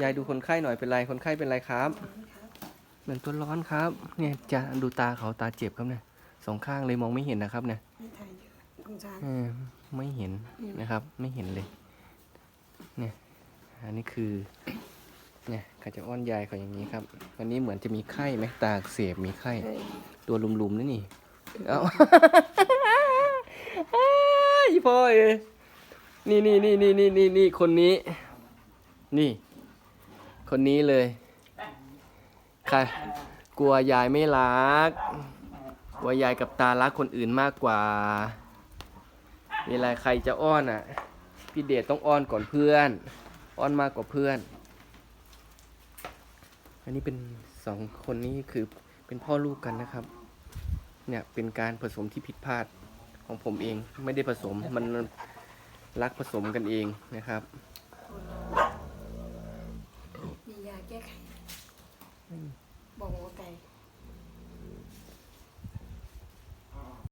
ยายดูคนไข้หน่อยเป็นไรคนไข้เป็นไรครับ เหมือนตัวร้อนครับ เนี่ยจะดูตาเขาตาเจ็บครับเนี่ยสองข้างเลยมองไม่เห็นนะครับเนี่ยไม่ถ่ายเยอะสงสาร เออไม่เห็นนะครับ ไม่เห็นเลย เนี่ยอันนี้คือ เนี่ยเขาจะอ้อนยายเขาอย่างนี้ครับวันนี้เหมือนจะมีไข้ไหมตาอักเสบมีไข้เอ้ยตัวลุมๆนี่นี่เอา อีพ่อเอยนี่นี่นี่นี่นี่นี่นี่คนนี้ นี่ คนนี้เลยใครกลัวยายไม่รัก กลัวยายกับตารักคนอื่นมากกว่าเวลาใครจะอ้อนอะ พี่เดชต้องอ้อนก่อนเพื่อน อ้อนมากกว่าเพื่อน อันนี้เป็นสองคนนี้คือเป็นพ่อลูกกันนะครับ เนี่ยเป็นการผสมที่ผิดพลาดของผมเองไม่ได้ผสมมันรักผสมกันเองนะครับ มียาแก้ไขบอกหัวไก่